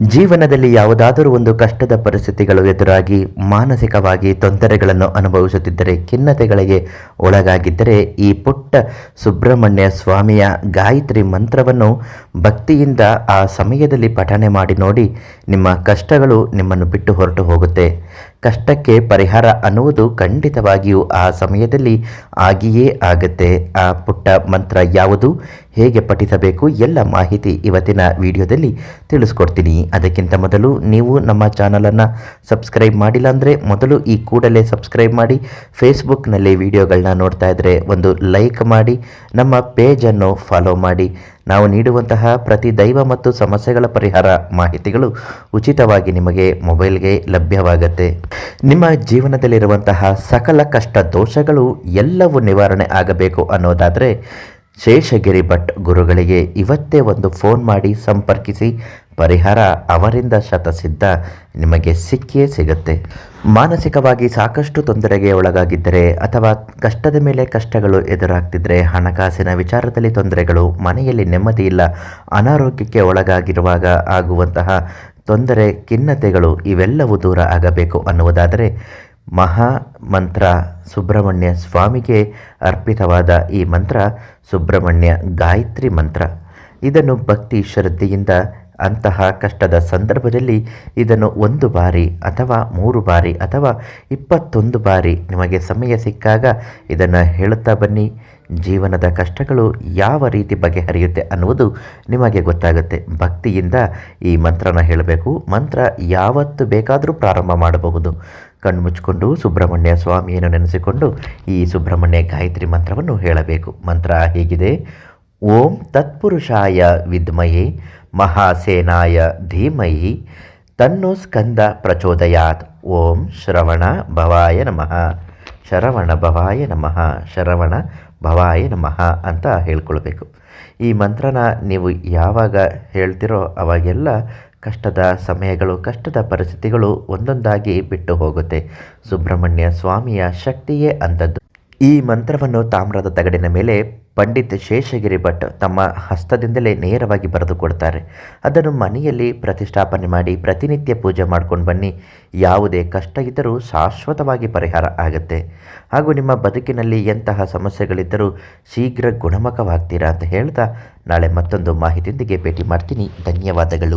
ಜೀವನದಲ್ಲಿ ಯಾವುದಾದರೂ ಒಂದು ಕಷ್ಟದ ಪರಿಸ್ಥಿತಿಗಳು ಎದುರಾಗಿ ಮಾನಸಿಕವಾಗಿ ತೊಂದರೆಗಳನ್ನು ಅನುಭವಿಸುತ್ತಿದ್ದರೆ, ಖಿನ್ನತೆಗಳಿಗೆ ಒಳಗಾಗಿದ್ದರೆ, ಈ ಪುಟ್ಟ ಸುಬ್ರಹ್ಮಣ್ಯ ಸ್ವಾಮಿಯ ಗಾಯತ್ರಿ ಮಂತ್ರವನ್ನು ಭಕ್ತಿಯಿಂದ ಆ ಸಮಯದಲ್ಲಿ ಪಠನೆ ಮಾಡಿ ನೋಡಿ ನಿಮ್ಮ ಕಷ್ಟಗಳು ನಿಮ್ಮನ್ನು ಬಿಟ್ಟು ಹೊರಟು ಹೋಗುತ್ತೆ. ಕಷ್ಟಕ್ಕೆ ಪರಿಹಾರ ಅನ್ನುವುದು ಖಂಡಿತವಾಗಿಯೂ ಆ ಸಮಯದಲ್ಲಿ ಆಗಿಯೇ ಆಗುತ್ತೆ. ಆ ಪುಟ್ಟ ಮಂತ್ರ ಯಾವುದು, ಹೇಗೆ ಪಠಿಸಬೇಕು, ಎಲ್ಲ ಮಾಹಿತಿ ಇವತ್ತಿನ ವಿಡಿಯೋದಲ್ಲಿ ತಿಳಿಸ್ಕೊಡ್ತೀನಿ. ಅದಕ್ಕಿಂತ ಮೊದಲು ನೀವು ನಮ್ಮ ಚಾನಲನ್ನು ಸಬ್ಸ್ಕ್ರೈಬ್ ಮಾಡಿಲ್ಲ ಅಂದರೆ ಮೊದಲು ಈ ಕೂಡಲೇ ಸಬ್ಸ್ಕ್ರೈಬ್ ಮಾಡಿ, ಫೇಸ್ಬುಕ್ನಲ್ಲಿ ವಿಡಿಯೋಗಳನ್ನ ನೋಡ್ತಾ ಇದ್ದರೆ ಒಂದು ಲೈಕ್ ಮಾಡಿ, ನಮ್ಮ ಪೇಜನ್ನು ಫಾಲೋ ಮಾಡಿ. ನಾವು ನೀಡುವಂತಹ ಪ್ರತಿ ದೈವ ಮತ್ತು ಸಮಸ್ಯೆಗಳ ಪರಿಹಾರ ಮಾಹಿತಿಗಳು ಉಚಿತವಾಗಿ ನಿಮಗೆ ಮೊಬೈಲ್ಗೆ ಲಭ್ಯವಾಗುತ್ತೆ. ನಿಮ್ಮ ಜೀವನದಲ್ಲಿರುವಂತಹ ಸಕಲ ಕಷ್ಟ ದೋಷಗಳು ಎಲ್ಲವೂ ನಿವಾರಣೆ ಆಗಬೇಕು ಅನ್ನೋದಾದರೆ ಶೇಷಗಿರಿ ಭಟ್ ಗುರುಗಳಿಗೆ ಇವತ್ತೇ ಒಂದು ಫೋನ್ ಮಾಡಿ ಸಂಪರ್ಕಿಸಿ ಪರಿಹಾರ ಅವರಿಂದ ಶತಸಿದ್ಧ ನಿಮಗೆ ಸಿಕ್ಕಿಯೇ ಸಿಗುತ್ತೆ. ಮಾನಸಿಕವಾಗಿ ಸಾಕಷ್ಟು ತೊಂದರೆಗೆ ಒಳಗಾಗಿದ್ದರೆ ಅಥವಾ ಕಷ್ಟದ ಮೇಲೆ ಕಷ್ಟಗಳು ಎದುರಾಗ್ತಿದ್ರೆ ಹಣಕಾಸಿನ ವಿಚಾರದಲ್ಲಿ ತೊಂದರೆಗಳು, ಮನೆಯಲ್ಲಿ ನೆಮ್ಮದಿ ಇಲ್ಲ, ಅನಾರೋಗ್ಯಕ್ಕೆ ಒಳಗಾಗಿರುವಾಗ ಆಗುವಂತಹ ತೊಂದರೆ, ಖಿನ್ನತೆಗಳು ಇವೆಲ್ಲವೂ ದೂರ ಆಗಬೇಕು ಅನ್ನುವುದಾದರೆ ಮಹಾ ಮಂತ್ರ ಸುಬ್ರಹ್ಮಣ್ಯ ಸ್ವಾಮಿಗೆ ಅರ್ಪಿತವಾದ ಈ ಮಂತ್ರ ಸುಬ್ರಹ್ಮಣ್ಯ ಗಾಯತ್ರಿ ಮಂತ್ರ. ಇದನ್ನು ಭಕ್ತಿ ಶ್ರದ್ಧೆಯಿಂದ ಅಂತಹ ಕಷ್ಟದ ಸಂದರ್ಭದಲ್ಲಿ ಇದನ್ನು ಒಂದು ಬಾರಿ ಅಥವಾ ಮೂರು ಬಾರಿ ಅಥವಾ ಇಪ್ಪತ್ತೊಂದು ಬಾರಿ ನಿಮಗೆ ಸಮಯ ಸಿಕ್ಕಾಗ ಇದನ್ನು ಹೇಳುತ್ತಾ ಬನ್ನಿ. ಜೀವನದ ಕಷ್ಟಗಳು ಯಾವ ರೀತಿ ಬಗೆಹರಿಯುತ್ತೆ ಅನ್ನುವುದು ನಿಮಗೆ ಗೊತ್ತಾಗುತ್ತೆ. ಭಕ್ತಿಯಿಂದ ಈ ಮಂತ್ರನ ಹೇಳಬೇಕು. ಮಂತ್ರ ಯಾವತ್ತು ಬೇಕಾದರೂ ಪ್ರಾರಂಭ ಮಾಡಬಹುದು. ಕಣ್ಣು ಮುಚ್ಚಿಕೊಂಡು ಸುಬ್ರಹ್ಮಣ್ಯ ಸ್ವಾಮಿಯನ್ನು ನೆನೆಸಿಕೊಂಡು ಈ ಸುಬ್ರಹ್ಮಣ್ಯ ಗಾಯತ್ರಿ ಮಂತ್ರವನ್ನು ಹೇಳಬೇಕು. ಮಂತ್ರ ಹೀಗಿದೆ. ಓಂ ತತ್ಪುರುಷಾಯ ವಿದ್ಮಯೇ ಮಹಾಸೇನಾಯ ಧೀಮಯಿ ತನ್ನೋ ಸ್ಕಂದ ಪ್ರಚೋದಯಾತ್. ಓಂ ಶ್ರವಣ ಭವಾಯ ನಮಃ. ಶರವಣ ಭವಾಯ ನಮಃ. ಶರವಣ ಭವಾಯ ನಮಃ ಅಂತ ಹೇಳ್ಕೊಳ್ಬೇಕು. ಈ ಮಂತ್ರನ ನೀವು ಯಾವಾಗ ಹೇಳ್ತಿರೋ ಅವಾಗೆಲ್ಲ ಕಷ್ಟದ ಸಮಯಗಳು, ಕಷ್ಟದ ಪರಿಸ್ಥಿತಿಗಳು ಒಂದೊಂದಾಗಿ ಬಿಟ್ಟು ಹೋಗುತ್ತೆ. ಸುಬ್ರಹ್ಮಣ್ಯ ಸ್ವಾಮಿಯ ಶಕ್ತಿಯೇ ಅಂಥದ್ದು ಈ ಮಂತ್ರವನ್ನು ತಾಮ್ರದ ತಗಡಿನ ಮೇಲೆ ಪಂಡಿತ್ ಶೇಷಗಿರಿ ಭಟ್ ತಮ್ಮ ಹಸ್ತದಿಂದಲೇ ನೇರವಾಗಿ ಬರೆದುಕೊಡ್ತಾರೆ ಅದನ್ನು ಮನೆಯಲ್ಲಿ ಪ್ರತಿಷ್ಠಾಪನೆ ಮಾಡಿ ಪ್ರತಿನಿತ್ಯ ಪೂಜೆ ಮಾಡ್ಕೊಂಡು ಬನ್ನಿ. ಯಾವುದೇ ಕಷ್ಟ ಇದ್ದರೂ ಶಾಶ್ವತವಾಗಿ ಪರಿಹಾರ ಆಗುತ್ತೆ. ಹಾಗೂ ನಿಮ್ಮ ಬದುಕಿನಲ್ಲಿ ಎಂತಹ ಸಮಸ್ಯೆಗಳಿದ್ದರೂ ಶೀಘ್ರ ಗುಣಮುಖವಾಗ್ತೀರಾ ಅಂತ ಹೇಳ್ತಾ ನಾಳೆ ಮತ್ತೊಂದು ಮಾಹಿತಿಯೊಂದಿಗೆ ಭೇಟಿ ಮಾಡ್ತೀನಿ. ಧನ್ಯವಾದಗಳು.